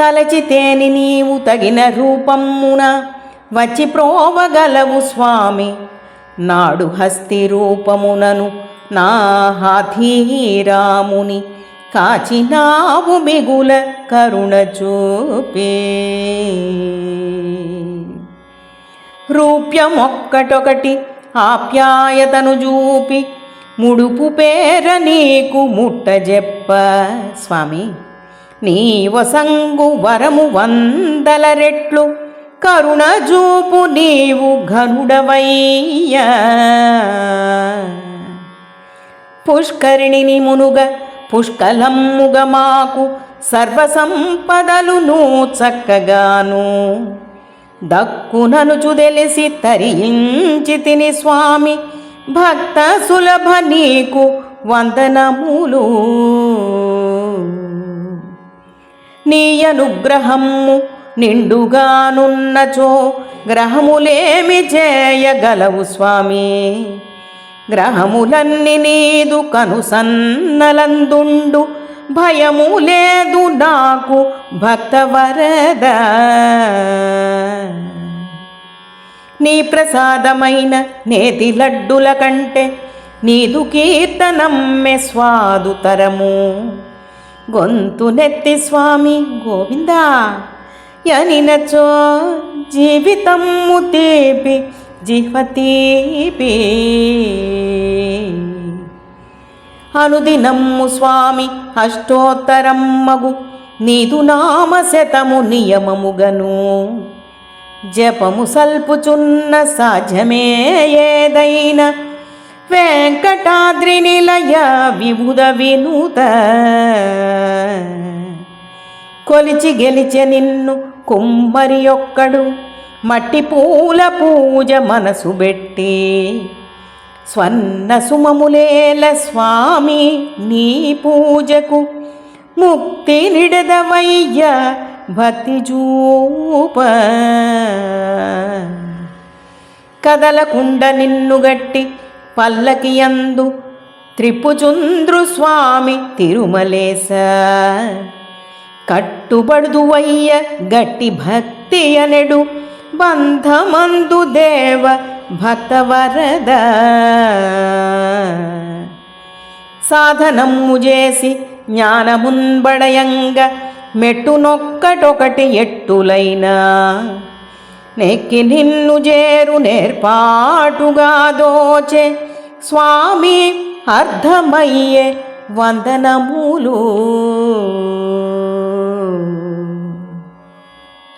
తలచితేని నీవు తగిన రూపమున వచ్చి ప్రోవగలవు స్వామి. నాడు హస్తి రూపమునను నా హాథీరాముని కాచినావు మిగుల కరుణ చూపే. రూప్యమొక్కటొకటి ఆప్యాయతను చూపి ముడుపు పేర నీకు ముట్టజెప్ప స్వామి. నీవసంగు వరము వందల రెట్లు కరుణ చూపు నీవు ఘనుడవయ్యా. పుష్కరిణిని మునుగ పుష్కలమ్ముగ మాకు సర్వసంపదలును చక్కగాను. దక్కుననుచు తెలిసి తరించి తిని స్వామి భక్త సులభ నీకు వందనములు. నీ అనుగ్రహము నిండుగానున్నచో గ్రహములేమి చేయగలవు స్వామి? గ్రహములన్నీ నీదు కనుసన్నలందుండు భయము లేదు నాకు భక్తవరద. నీ ప్రసాదమైన నేతి లడ్డుల కంటే నీదు కీర్తనమ్మె స్వాదు తరము గొంతు నెత్తి స్వామి గోవిందా. ఎనినచో జీవితము తీపి జిహ్వ తీపి అనుదినమ్ము స్వామి అష్టోత్తరమ్మగు నీదు నామ శతము నియమముగను. జపము సల్పుచున్న సాధ్యమే ఏదైనా వెంకటాద్రి నిలయ విభుద వినూత కొలిచి గెలిచె నిన్ను కుమ్మరి ఒక్కడు మట్టి పూల పూజ మనసు పెట్టి స్వర్ణ సుమములేల స్వామి నీ పూజకు ముక్తి నిడదవయ్య భక్తి చూప. కదలకుండ నిన్ను గట్టి పల్లకి యందు త్రిపుచుంద్రు స్వామి తిరుమలేశ. కట్టుబడుదువయ్య గట్టి భక్తి అనెడు బంధమందు దేవ భక్తవరద సాధనము చేసి జ్ఞానమున్బడయంగ మెట్టునొక్కటొకటి ఎట్టులైనా. నెక్కి నిన్ను చేరు నేర్పాటుగా దోచే స్వామి అర్థమయ్యే వందనములు.